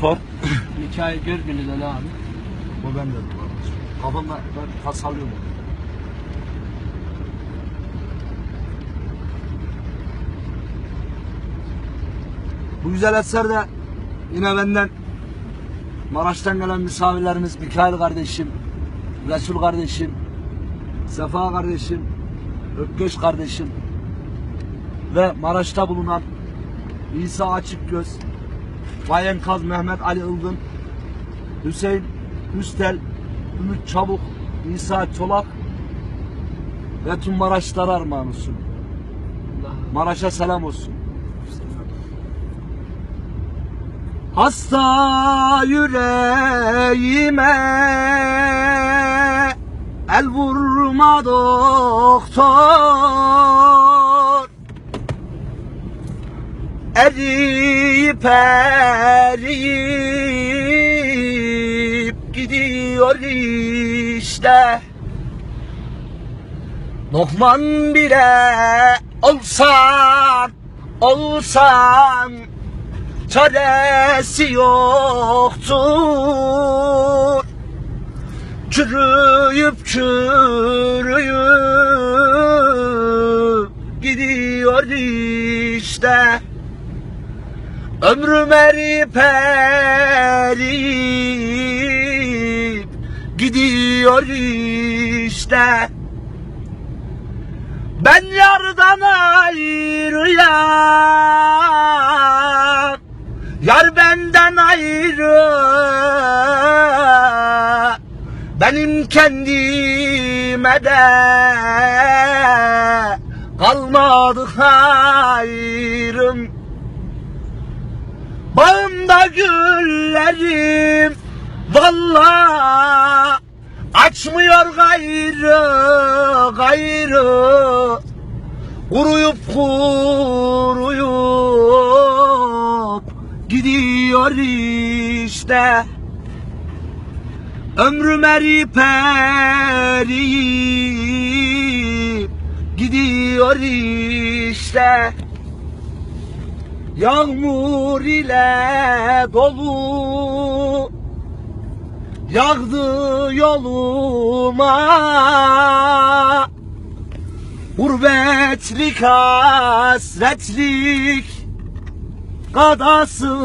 Sor. Mikail Görgül'den abi. Bu bende. Kafamda ben tasarlıyorum. Bu güzel eser de yine benden Maraş'tan gelen misafirlerimiz Mikail kardeşim, Resul kardeşim, Sefa kardeşim, Ökkeş kardeşim ve Maraş'ta bulunan İsa Açıkgöz, Bayenkaz Mehmet Ali Ilgın, Hüseyin Üstel, Ümit Çabuk, İsa Çolak ve tüm Maraşlara armağan olsun. Maraş'a selam olsun. Hasta yüreğime el vurma doktor Eriyip eriyip gidiyor işte. Lokman bile olsan olsan çaresi yoktur Çürüyüp çürüyüp gidiyor işte Ömrüm erip erip gidiyor işte. Ben yardan ayrıyam Yar benden ayrı. Benim kendime de Kalmadı hayrım güllerim. Valla Açmıyor gayrı gayrı. Kuruyup kuruyup Gidiyor işte. Ömrüm erip eriyip Gidiyor işte Yağmur ile dolu Yağdı yoluma. Gurbetlik hasretlik Kadası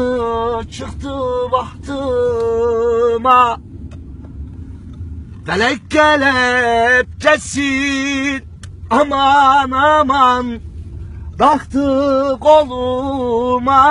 çıktı bahtıma. Felek kelepçesin Aman aman Taktı koluma